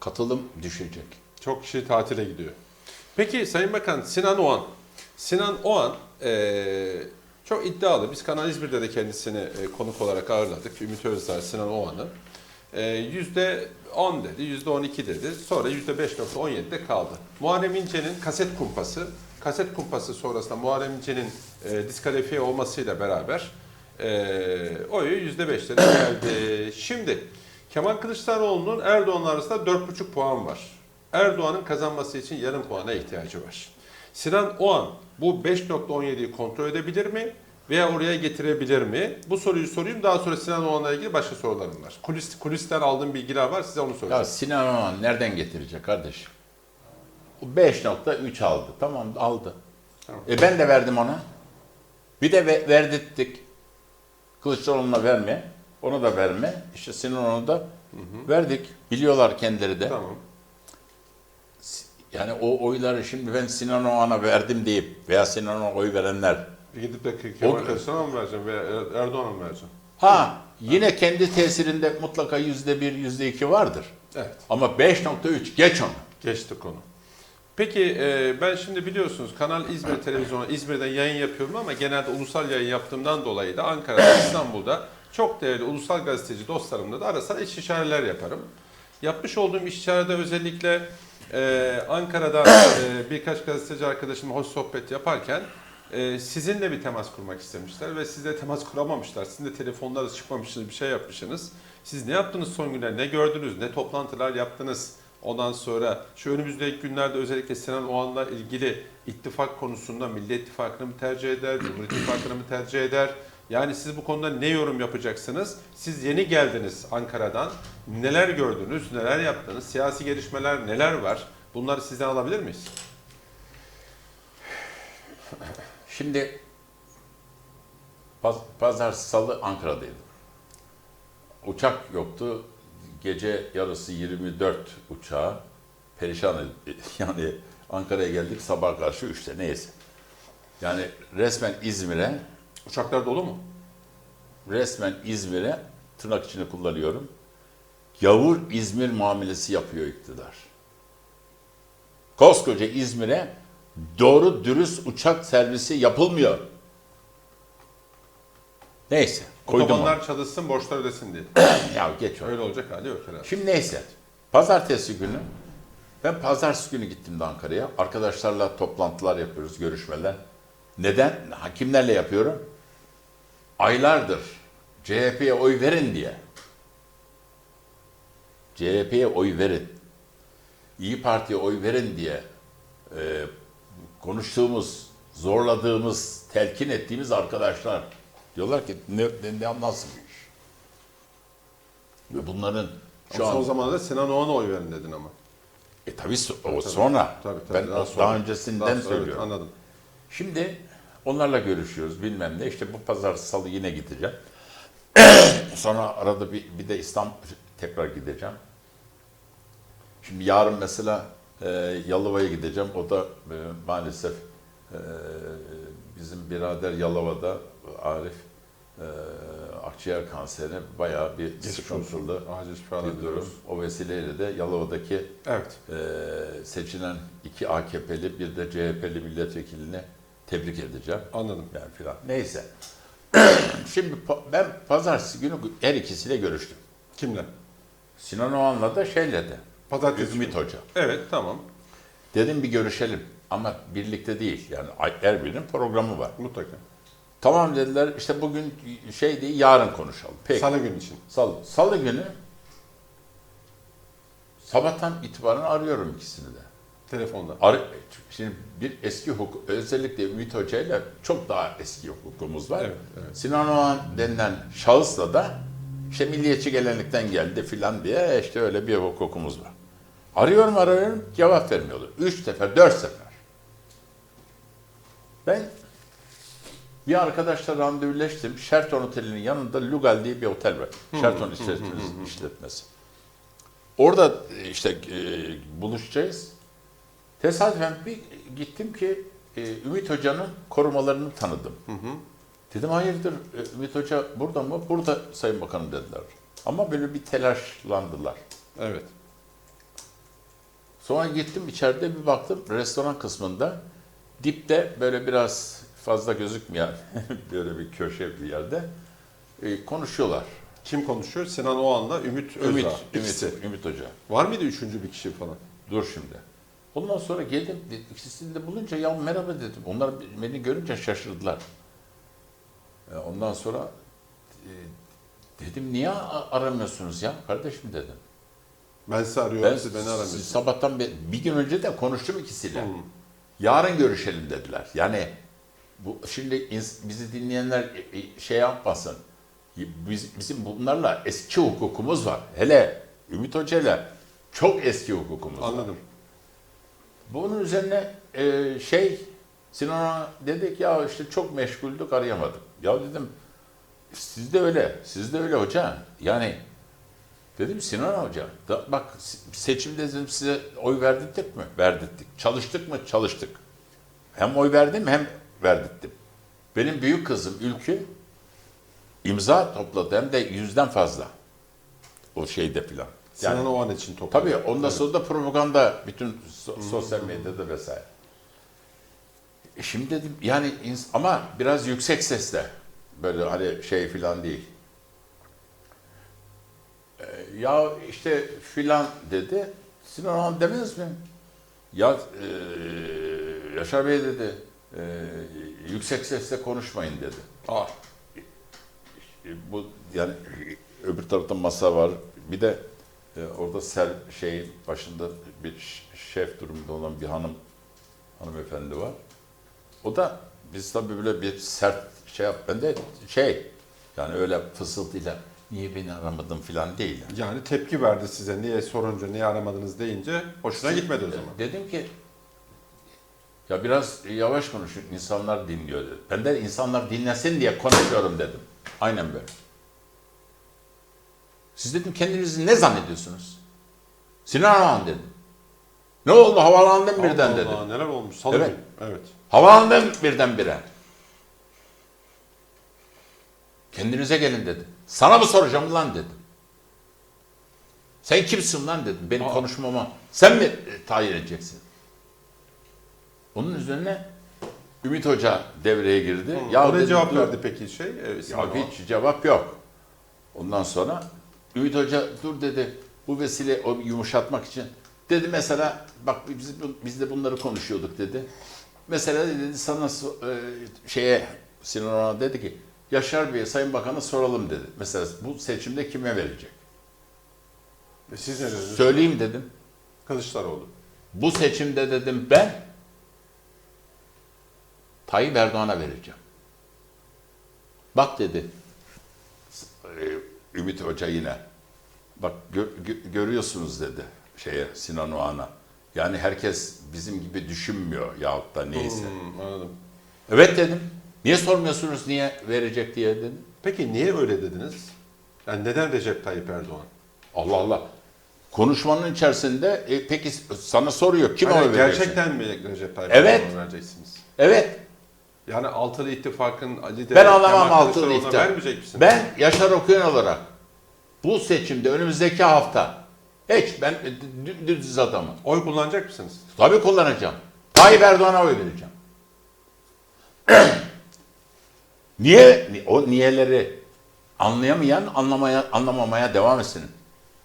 Katılım düşecek. Çok kişi tatile gidiyor. Peki Sayın Bakan Sinan Oğan. Sinan Oğan eee, çok iddialı. Biz Kanal İzmir'de de kendisini e, konuk olarak ağırladık. Ümit Özdağ, Sinan Oğan'ı. Yüzde 10 dedi, yüzde 12 dedi. Sonra yüzde 5.17'de kaldı. Muharrem İnce'nin kaset kumpası, kaset kumpası sonrasında Muharrem İnce'nin e, diskalifiye olmasıyla beraber e, oyu yüzde 5'lere geldi. Şimdi Kemal Kılıçdaroğlu'nun Erdoğan arasında 4,5 puan var. Erdoğan'ın kazanması için yarım puana ihtiyacı var. Sinan Oğan bu 5.17'yi kontrol edebilir mi? Veya oraya getirebilir mi? Bu soruyu sorayım. Daha sonra Sinan Oğan'la ilgili başka sorularım var. Kulis, kulisten aldığım bilgiler var. Size onu soracağım. Ya Sinan Oğan nereden getirecek kardeşim? O 5.3 aldı. Tamam aldı. Tamam. E ben de verdim ona. Bir de ve- verdirttik. Kılıçdaroğlu'na verme. Ona da verme. İşte Sinan Oğan'a da verdik. Biliyorlar kendileri de. Tamam. Yani o oyları şimdi ben Sinan Oğan'a verdim deyip veya Sinan Oğan'a oy verenler Gidip de Kemal Kılıçdaroğlu'na mı vereceğim veya Erdoğan'a mı vereceğim? Ha yine kendi tesirinde mutlaka yüzde bir, yüzde iki vardır. Evet. Ama 5.3 geç onu. Geçti konu. Peki e, ben şimdi biliyorsunuz Kanal İzmir Televizyonu İzmir'den yayın yapıyorum ama genelde ulusal yayın yaptığımdan dolayı da Ankara'da, İstanbul'da çok değerli ulusal gazeteci dostlarımla da ara sıra istişareler yaparım. Yapmış olduğum istişarede özellikle e, Ankara'da e, birkaç gazeteci arkadaşımla hoş sohbet yaparken e, sizinle bir temas kurmak istemişler ve sizle temas kuramamışlar. Sizin de telefonlarınız çıkmamışsınız, bir şey yapmışsınız. Siz ne yaptınız son günler, ne gördünüz, ne toplantılar yaptınız? Ondan sonra şu önümüzdeki günlerde özellikle Sinan Oğan'la ilgili ittifak konusunda Millet İttifakı'nı mı tercih eder, Cumhur İttifakı'nı mı tercih eder? Yani siz bu konuda ne yorum yapacaksınız? Siz yeni geldiniz Ankara'dan. Neler gördünüz, neler yaptınız? Siyasi gelişmeler neler var? Bunları sizden alabilir miyiz? Şimdi paz- pazar salı Ankara'daydım. Uçak yoktu. Gece yarısı 24 uçağı perişan ed- yani Ankara'ya geldik sabah karşı 3'te neyse. Yani resmen İzmir'e Uçaklar dolu mu? resmen İzmir'e tırnak içinde kullanıyorum. Gavur İzmir muamelesi yapıyor iktidar. Koskoca İzmir'e doğru dürüst uçak servisi yapılmıyor. Neyse koydum. Otobanlar çalışsın, borçlar ödesin diye. Ya geç. Öyle olacak hali yok herhalde. Şimdi neyse. Pazartesi günü ben pazartesi günü gittim de Ankara'ya. Arkadaşlarla toplantılar yapıyoruz, görüşmeler. Neden? Ha, Kimlerle yapıyorum? Aylardır CHP'ye oy verin diye. CHP'ye oy verin. İyi Parti'ye oy verin diye e, konuştuğumuz, zorladığımız, telkin ettiğimiz arkadaşlar diyorlar ki ne, ne, nasıl bir iş? Ve bunların şu Ama an son zamanlarda Sinan Oğan'a oy verin dedin ama. e tabii o sonra. Tabii, tabii, ben daha daha, sonra. öncesinden Daha sonra, evet, söylüyorum. anladım. Şimdi onlarla görüşüyoruz bilmem ne. İşte bu pazar salı yine gideceğim. Sonra arada bir, bir de İstanbul tekrar gideceğim. Şimdi yarın mesela e, Yalova'ya gideceğim. O da e, maalesef e, bizim birader Yalova'da Arif e, akciğer kanseri bayağı bir Geçmiş sıkıntılı olsun. Acil şifalar bir durum. O vesileyle de Yalova'daki Evet. e, seçilen iki AKP'li bir de CHP'li milletvekilini tebrik edeceğim. Anladım. Yani filan. Neyse. Şimdi ben pazartesi günü her ikisiyle görüştüm. Kimle? Sinan Oğan'la da şeyle de. Pazartesi. Ümit Hoca. Evet tamam. Dedim bir görüşelim. Ama birlikte değil. Yani her birinin programı var. Mutlaka. Tamam dediler işte bugün şey değil yarın konuşalım. Peki. Salı günü için. Salı. Salı günü sabahtan itibaren arıyorum ikisini de. Telefonda. Ar- Şimdi bir eski hukuk, özellikle Ümit Hoca ile çok daha eski hukukumuz var. Evet, evet. Sinan Oğan denilen şahısla da işte milliyetçi gelenlikten geldi filan diye işte öyle bir hukukumuz var. Arıyorum arıyorum cevap vermiyorlar. Üç sefer, dört sefer. Ben bir arkadaşla randevuleştim. Sheraton Oteli'nin yanında Lugal diye bir otel var. Sheraton işletmesi. Orada e, işte e, buluşacağız. Tesadüfen bir gittim ki e, Ümit Hoca'nın korumalarını tanıdım. Dedim hayırdır e, Ümit Hoca burada mı? Burada Sayın Bakanım dediler. Ama böyle bir telaşlandılar. Evet. Sonra gittim içeride bir baktım restoran kısmında dipte böyle biraz fazla gözükmeyen böyle bir köşe bir yerde e, konuşuyorlar. Kim konuşuyor? Sinan Oğan'la Ümit Özdağ. Ümit, İkisi. Ümit, Ümit Hoca. Var mıydı üçüncü bir kişi falan? Dur şimdi. Ondan sonra geldim ikisini de bulunca ya merhaba dedim. Onlar beni görünce şaşırdılar. E, Ondan sonra e, dedim niye a- aramıyorsunuz ya kardeşim dedim. Ben sizi arıyorum, siz beni aramıyorsunuz. sabahtan beri, bir gün önce de konuştum ikisiyle. Hmm. Yarın görüşelim dediler. Yani bu şimdi bizi dinleyenler e, e, şey yapmasın. Biz, bizim bunlarla eski hukukumuz var. Hele Ümit Hoca ile çok eski hukukumuz var. Anladım. Bunun üzerine e, şey Sinan'a dedik ya işte çok meşguldük arayamadık. Ya dedim siz de öyle, siz de öyle hoca. Yani dedim Sinan hoca da, bak seçimde dedim size oy verdirttik mi? Verdirttik. Çalıştık mı? Çalıştık. Hem oy verdim hem verdirttim. Benim büyük kızım Ülkü imza topladı hem de yüzden fazla. O şeyde filan. Yani- Sinan Oğan için topladı. Tabii ondan sonra da propaganda bütün so- sosyal medyada vesaire. E Şimdi dedim yani ama biraz yüksek sesle böyle hani şey filan değil. E, ya işte filan dedi. Sinan Han demez mi? Ya e, Yaşar Bey dedi e, yüksek sesle konuşmayın dedi. Ah, E, bu yani öbür tarafta masa var. Bir de e, orada ser şeyin başında bir şef durumunda olan bir hanım hanımefendi var. O da biz tabii böyle bir sert şey yap. Ben de şey yani öyle fısıltıyla niye beni aramadın falan değil. yani. yani tepki verdi size. Niye sorunca, niye aramadınız deyince hoşuna gitmedi o zaman. Dedim ki ya biraz yavaş konuşun insanlar dinliyor dedi. Ben de insanlar dinlesin diye konuşuyorum dedim. Aynen böyle. Siz dedim kendinizi ne zannediyorsunuz? Sinan Ağam dedim. Ne oldu havalandım birden Allah dedi. Allah, neler olmuş? Salı Evet. Evet. Havalandım birdenbire. Kendinize gelin dedi. Sana mı soracağım lan dedim. Sen kimsin lan dedim. Benim Aa. konuşmama sen mi e, tayin edeceksin? Onun üzerine Ümit Hoca devreye girdi. Ya ne cevap verdi peki şey? Sinan Ya hiç cevap yok. Ondan sonra Ümit Hoca dur dedi bu vesile o yumuşatmak için. Dedi mesela bak biz, biz de bunları konuşuyorduk dedi. Mesela dedi sana e, şeye Sinan dedi ki Yaşar Bey'e Sayın Bakan'a soralım dedi. Mesela bu seçimde kime verecek? E, Siz ne dediniz? Söyleyeyim dedim. Kılıçdaroğlu. Bu seçimde dedim ben Tayyip Erdoğan'a vereceğim. Bak dedi e, Ümit Hoca yine. Bak gö- gö- görüyorsunuz dedi şeye Sinan Oğan'a. Yani herkes bizim gibi düşünmüyor yahut da neyse. Hmm, anladım. Evet dedim. Niye sormuyorsunuz niye verecek diye dedim. Peki niye öyle dediniz? Yani neden Recep Tayyip Erdoğan? Allah Allah. Konuşmanın içerisinde e, peki sana soruyor kim Hani oy vereceksin? gerçekten mi Recep Tayyip Evet. Erdoğan'a vereceksiniz? Evet. Yani Altılı İttifak'ın lideri Ben anlamam Kemal altılı misiniz? Ben Yaşar Okuyan olarak bu seçimde önümüzdeki hafta hiç ben dü- düz adamım. Oy kullanacak mısınız? Tabii kullanacağım. Tayyip Erdoğan'a oy vereceğim. Niye? O niyeleri anlayamayan anlamaya, anlamamaya devam etsin.